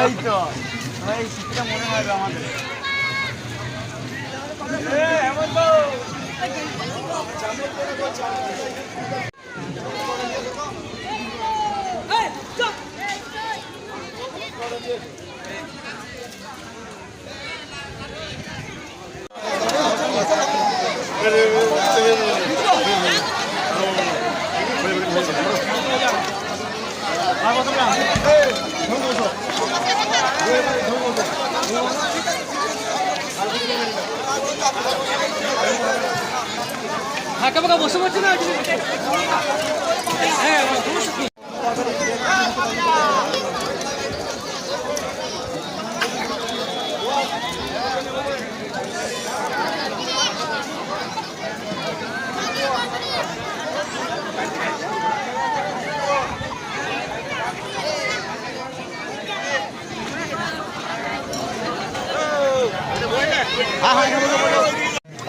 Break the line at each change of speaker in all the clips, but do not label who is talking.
এই তো। মনে হয় আমাদের।
ফাঁকা ফাঁকা বসে পড়ছে না হ্যাঁ সমস্যা কি?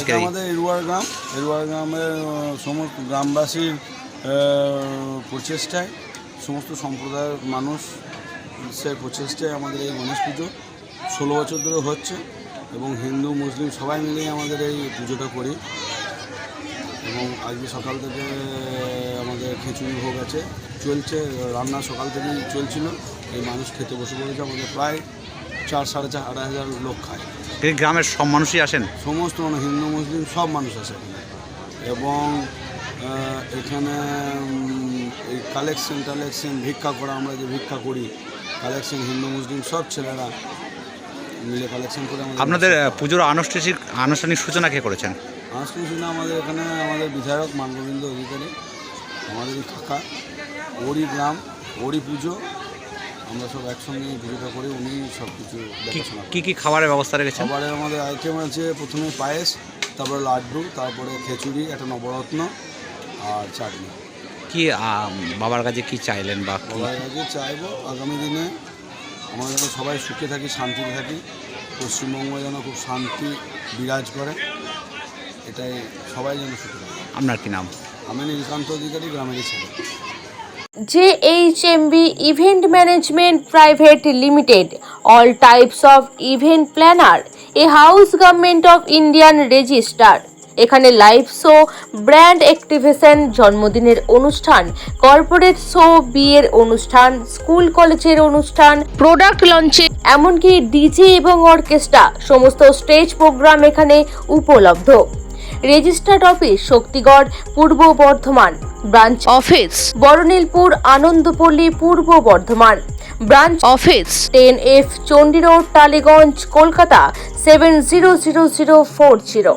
এটা আমাদের এরুয়ার গ্রাম। এরুয়ার গ্রামের সমস্ত গ্রামবাসীর প্রচেষ্টায়, সমস্ত সম্প্রদায়ের মানুষ সে প্রচেষ্টায় আমাদের এই গণেশ পুজো ষোলো বছর ধরে হচ্ছে এবং হিন্দু, মুসলিম সবাই মিলেই আমাদের এই পুজোটা করি। এবং আজকে সকাল থেকে আমাদের খিচুড়ি ভোগ আছে। চলছে, রান্না সকাল থেকেই চলছিল। এই মানুষ খেতে বসে পড়েছে আমাদের প্রায় চার সাড়ে চার আড়াই হাজার লোক খায়।
এই গ্রামের সব মানুষই আসেন?
সমস্ত হিন্দু মুসলিম সব মানুষ আসে। এখানে এবং এখানে এই কালেকশন টালেকশন ভিক্ষা করা আমরা যে ভিক্ষা করি কালেকশন হিন্দু মুসলিম সব ছেলেরা মিলে কালেকশন করে আমাদের
আপনাদের পুজোর আনুষ্ঠানিক আনুষ্ঠানিক সূচনা কে করেছেন?
আনুষ্ঠানিক শুনে আমাদের এখানে আমাদের বিধায়ক মানগোবিন্দ অধিকারী আমাদেরই কাকা ওরই গ্রাম ওরই পুজো আমরা সব একসঙ্গে পুজোটা করি উনি সব কিছু
কি
দেখাশোনা
কি কি খাবারের ব্যবস্থা রেখেছেন?
খাবারে আমাদের আইটেম আছে প্রথমে পায়েস তারপরে লাড্ডু তারপরে খিচুড়ি একটা নবরত্ন আর চাটনি।
কি বাবার কাছে কি চাইলেন বা কি?
সবার কাছে চাইব আগামী দিনে আমরা যেন সবাই সুখে থাকি শান্তিতে থাকি পশ্চিমবঙ্গ যেন খুব শান্তি বিরাজ করে এটাই সবাই যেন সুখে থাকে।
আপনার কি নাম?
আমি নীলকান্ত অধিকারী গ্রামেরই ছেলে।
JHMB Event Management Private Limited, all types of event planner, a house government of Indian register. এখানে লাইভ শো ব্র্যান্ড অ্যাক্টিভেশন জন্মদিনের অনুষ্ঠান কর্পোরেট শো বিয়ের অনুষ্ঠান স্কুল কলেজের অনুষ্ঠান প্রোডাক্ট লঞ্চে এমনকি ডিজে এবং অর্কেস্ট্রা সমস্ত স্টেজ প্রোগ্রাম এখানে উপলব্ধ registered office Shaktigarh Purba Bardhaman branch office Baranilpur Anandapalli, Purba Bardhaman. Branch office ten F Chandi road Tollygunge, Kolkata seven zero zero zero four zero